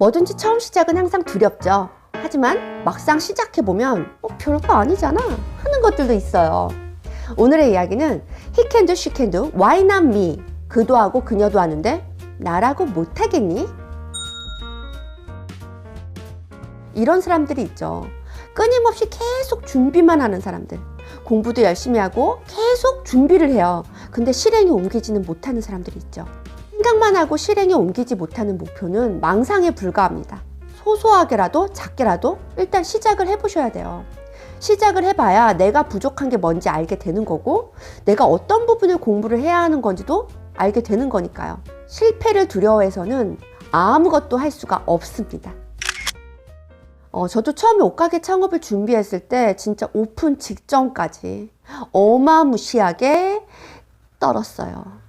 뭐든지 처음 시작은 항상 두렵죠. 하지만 막상 시작해보면 어, 별거 아니잖아 하는 것들도 있어요. 오늘의 이야기는 can do, why not me? 그도 하고 그녀도 하는데 나라고 못하겠니? 이런 사람들이 있죠. 끊임없이 계속 준비만 하는 사람들. 공부도 열심히 하고 계속 준비를 해요. 근데 실행에 옮기지는 못하는 사람들이 있죠. 생각만 하고 실행에 옮기지 못하는 목표는 망상에 불과합니다. 소소하게라도 작게라도 일단 시작을 해보셔야 돼요. 시작을 해봐야 내가 부족한 게 뭔지 알게 되는 거고 내가 어떤 부분을 공부를 해야 하는 건지도 알게 되는 거니까요. 실패를 두려워해서는 아무것도 할 수가 없습니다. 어, 저도 처음에 옷가게 창업을 준비했을 때 진짜 오픈 직전까지 어마무시하게 떨었어요.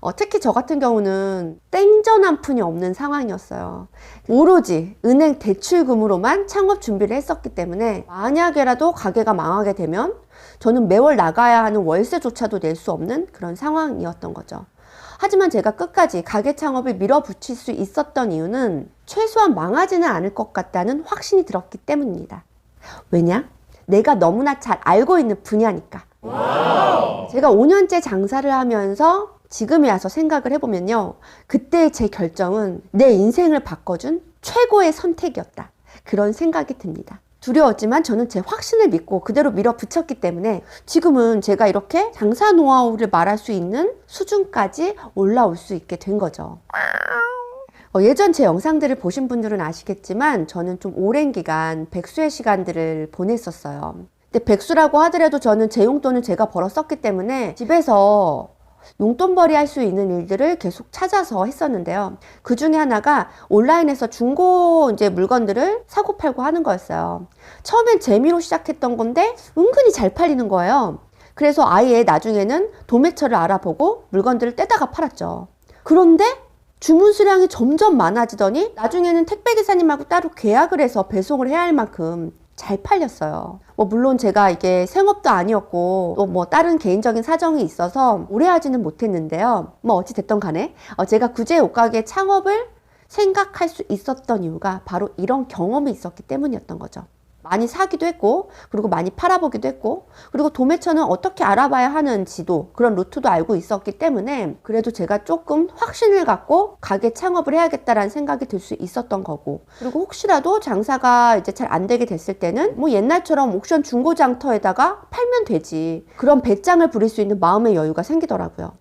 어, 특히 저 같은 경우는 땡전 한 푼이 없는 상황이었어요. 오로지 은행 대출금으로만 창업 준비를 했었기 때문에 만약에라도 가게가 망하게 되면 저는 매월 나가야 하는 월세조차도 낼 수 없는 그런 상황이었던 거죠. 하지만 제가 끝까지 가게 창업을 밀어붙일 수 있었던 이유는 최소한 망하지는 않을 것 같다는 확신이 들었기 때문입니다. 왜냐? 내가 너무나 잘 알고 있는 분야니까. 제가 5년째 장사를 하면서 지금에 와서 생각을 해보면요. 그때의 제 결정은 내 인생을 바꿔준 최고의 선택이었다. 그런 생각이 듭니다. 두려웠지만 저는 제 확신을 믿고 그대로 밀어붙였기 때문에 지금은 제가 이렇게 장사 노하우를 말할 수 있는 수준까지 올라올 수 있게 된 거죠. 어, 예전 제 영상들을 보신 분들은 아시겠지만 저는 좀 오랜 기간 백수의 시간들을 보냈었어요. 근데 백수라고 하더라도 저는 제 용돈을 제가 벌어 썼기 때문에 집에서 용돈벌이 할 수 있는 일들을 계속 찾아서 했었는데요. 그 중에 하나가 온라인에서 중고 이제 물건들을 사고 팔고 하는 거였어요. 처음엔 재미로 시작했던 건데 은근히 잘 팔리는 거예요. 그래서 아예 나중에는 도매처를 알아보고 물건들을 떼다가 팔았죠. 그런데 주문 수량이 점점 많아지더니 나중에는 택배 기사님하고 따로 계약을 해서 배송을 해야 할 만큼 잘 팔렸어요. 뭐 물론 제가 이게 생업도 아니었고 또 뭐 다른 개인적인 사정이 있어서 오래 하지는 못했는데요. 뭐 어찌 됐던 간에 어 제가 구제 옷가게 창업을 생각할 수 있었던 이유가 바로 이런 경험이 있었기 때문이었던 거죠. 많이 사기도 했고, 그리고 많이 팔아보기도 했고, 그리고 도매처는 어떻게 알아봐야 하는지도 그런 루트도 알고 있었기 때문에 그래도 제가 조금 확신을 갖고 가게 창업을 해야겠다라는 생각이 들 수 있었던 거고, 그리고 혹시라도 장사가 이제 잘 안 되게 됐을 때는 뭐 옛날처럼 옥션 중고장터에다가 팔면 되지. 그런 배짱을 부릴 수 있는 마음의 여유가 생기더라고요.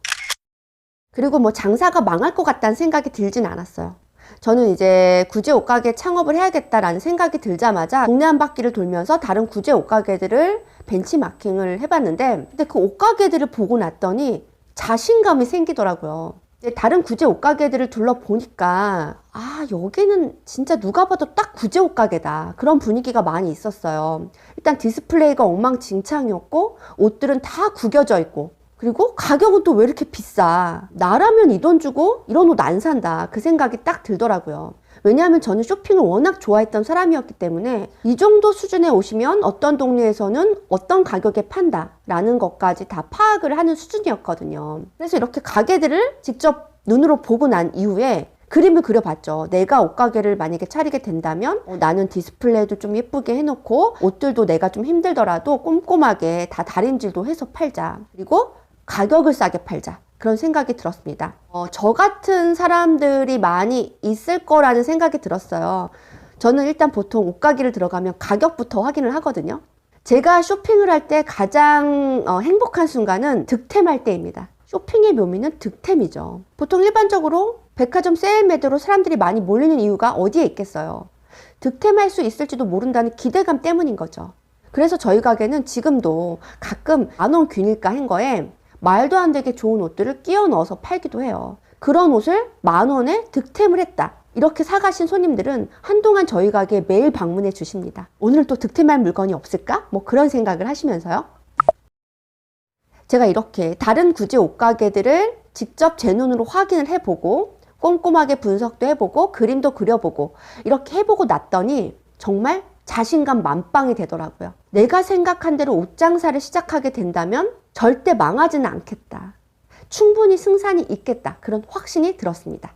그리고 뭐 장사가 망할 것 같다는 생각이 들진 않았어요. 저는 이제 구제 옷가게 창업을 해야겠다라는 생각이 들자마자 동네 한 바퀴를 돌면서 다른 구제 옷가게들을 벤치마킹을 해봤는데 근데 그 옷가게들을 보고 났더니 자신감이 생기더라고요. 다른 구제 옷가게들을 둘러보니까 아 여기는 진짜 누가 봐도 딱 구제 옷가게다 그런 분위기가 많이 있었어요. 일단 디스플레이가 엉망진창이었고 옷들은 다 구겨져 있고 그리고 가격은 또 왜 이렇게 비싸? 나라면 이 돈 주고 이런 옷 안 산다. 그 생각이 딱 들더라고요. 왜냐하면 저는 쇼핑을 워낙 좋아했던 사람이었기 때문에 이 정도 수준에 오시면 어떤 동네에서는 어떤 가격에 판다 라는 것까지 다 파악을 하는 수준이었거든요. 그래서 이렇게 가게들을 직접 눈으로 보고 난 이후에 그림을 그려봤죠. 내가 옷가게를 만약에 차리게 된다면 어, 나는 디스플레이도 좀 예쁘게 해놓고 옷들도 내가 좀 힘들더라도 꼼꼼하게 다 다림질도 해서 팔자. 그리고 가격을 싸게 팔자. 그런 생각이 들었습니다. 어, 저 같은 사람들이 많이 있을 거라는 생각이 들었어요. 저는 일단 보통 옷가게를 들어가면 가격부터 확인을 하거든요. 제가 쇼핑을 할 때 가장 어, 행복한 순간은 득템할 때입니다. 쇼핑의 묘미는 득템이죠. 보통 일반적으로 백화점 세일 매도로 사람들이 많이 몰리는 이유가 어디에 있겠어요? 득템할 수 있을지도 모른다는 기대감 때문인 거죠. 그래서 저희 가게는 지금도 가끔 만원 균일가 한 거에 말도 안 되게 좋은 옷들을 끼워 넣어서 팔기도 해요. 그런 옷을 만 원에 득템을 했다. 이렇게 사가신 손님들은 한동안 저희 가게에 매일 방문해 주십니다. 오늘 또 득템할 물건이 없을까? 뭐 그런 생각을 하시면서요. 제가 이렇게 다른 구제 옷가게들을 직접 제 눈으로 확인을 해보고 꼼꼼하게 분석도 해보고 그림도 그려보고 이렇게 해보고 났더니 정말 자신감 만빵이 되더라고요. 내가 생각한 대로 옷 장사를 시작하게 된다면 절대 망하지는 않겠다. 충분히 승산이 있겠다. 그런 확신이 들었습니다.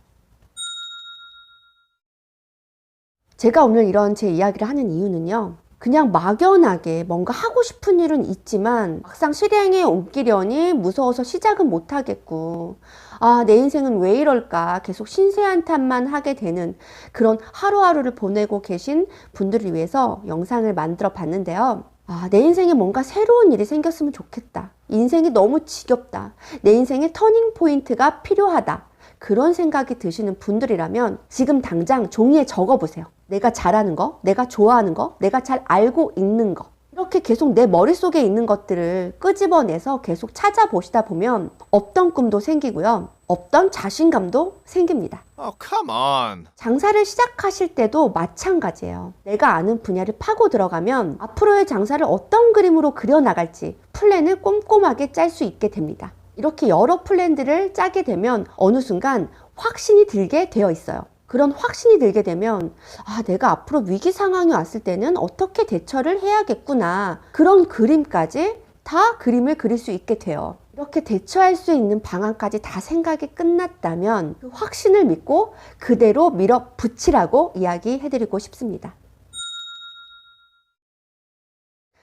제가 오늘 이런 제 이야기를 하는 이유는요. 그냥 막연하게 뭔가 하고 싶은 일은 있지만 막상 실행에 옮기려니 무서워서 시작은 못 하겠고 아, 내 인생은 왜 이럴까 계속 신세한탄만 하게 되는 그런 하루하루를 보내고 계신 분들을 위해서 영상을 만들어 봤는데요. 아, 내 인생에 뭔가 새로운 일이 생겼으면 좋겠다. 인생이 너무 지겹다. 내 인생에 터닝 포인트가 필요하다. 그런 생각이 드시는 분들이라면 지금 당장 종이에 적어 보세요. 내가 잘하는 거, 내가 좋아하는 거, 내가 잘 알고 있는 거. 이렇게 계속 내 머릿속에 있는 것들을 끄집어내서 계속 찾아보시다 보면 없던 꿈도 생기고요. 없던 자신감도 생깁니다. Oh, come on. 장사를 시작하실 때도 마찬가지예요. 내가 아는 분야를 파고 들어가면 앞으로의 장사를 어떤 그림으로 그려나갈지 플랜을 꼼꼼하게 짤 수 있게 됩니다. 이렇게 여러 플랜들을 짜게 되면 어느 순간 확신이 들게 되어 있어요. 그런 확신이 들게 되면 아, 내가 앞으로 위기 상황이 왔을 때는 어떻게 대처를 해야겠구나. 그런 그림까지 다 그림을 그릴 수 있게 돼요. 이렇게 대처할 수 있는 방안까지 다 생각이 끝났다면 그 확신을 믿고 그대로 밀어붙이라고 이야기해드리고 싶습니다.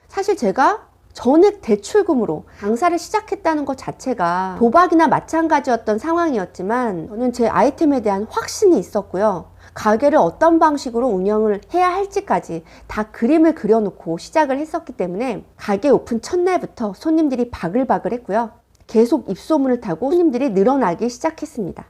사실 제가 전액 대출금으로 장사를 시작했다는 것 자체가 도박이나 마찬가지였던 상황이었지만 저는 제 아이템에 대한 확신이 있었고요. 가게를 어떤 방식으로 운영을 해야 할지까지 다 그림을 그려놓고 시작을 했었기 때문에 가게 오픈 첫날부터 손님들이 바글바글 했고요. 계속 입소문을 타고 손님들이 늘어나기 시작했습니다.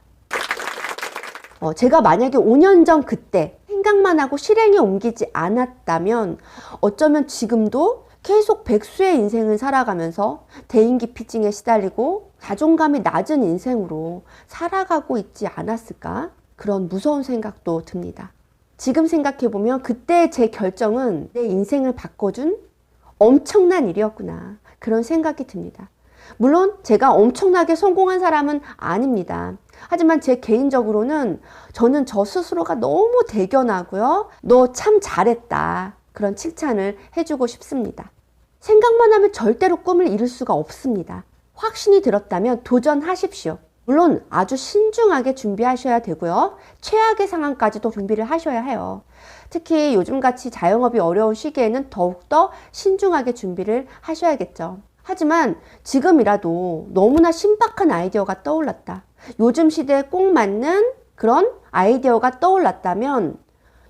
어, 제가 만약에 5년 전 그때 생각만 하고 실행에 옮기지 않았다면 어쩌면 지금도 계속 백수의 인생을 살아가면서 대인기 피증에 시달리고 자존감이 낮은 인생으로 살아가고 있지 않았을까? 그런 무서운 생각도 듭니다. 지금 생각해보면 그때 제 결정은 내 인생을 바꿔준 엄청난 일이었구나. 그런 생각이 듭니다. 물론 제가 엄청나게 성공한 사람은 아닙니다. 하지만 제 개인적으로는 저는 저 스스로가 너무 대견하고요. 너 참 잘했다. 그런 칭찬을 해주고 싶습니다. 생각만 하면 절대로 꿈을 이룰 수가 없습니다. 확신이 들었다면 도전하십시오. 물론 아주 신중하게 준비하셔야 되고요. 최악의 상황까지도 준비를 하셔야 해요. 특히 요즘같이 자영업이 어려운 시기에는 더욱더 신중하게 준비를 하셔야겠죠. 하지만 지금이라도 너무나 신박한 아이디어가 떠올랐다. 요즘 시대에 꼭 맞는 그런 아이디어가 떠올랐다면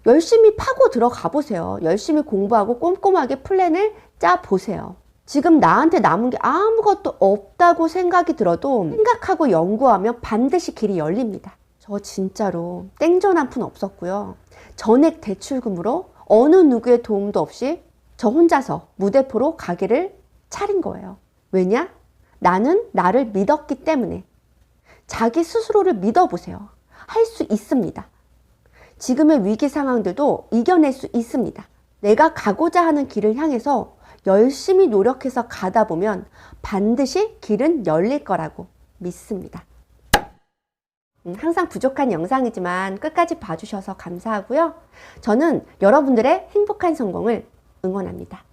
열심히 파고 들어가 보세요. 열심히 공부하고 꼼꼼하게 플랜을 짜 보세요. 지금 나한테 남은 게 아무것도 없다고 생각이 들어도 생각하고 연구하면 반드시 길이 열립니다. 저 진짜로 땡전 한 푼 없었고요. 전액 대출금으로 어느 누구의 도움도 없이 저 혼자서 무대포로 가게를 차린 거예요. 왜냐? 나는 나를 믿었기 때문에. 자기 스스로를 믿어보세요. 할 수 있습니다. 지금의 위기 상황들도 이겨낼 수 있습니다. 내가 가고자 하는 길을 향해서 열심히 노력해서 가다 보면 반드시 길은 열릴 거라고 믿습니다. 음, 항상 부족한 영상이지만 끝까지 봐주셔서 감사하고요. 저는 여러분들의 행복한 성공을 응원합니다.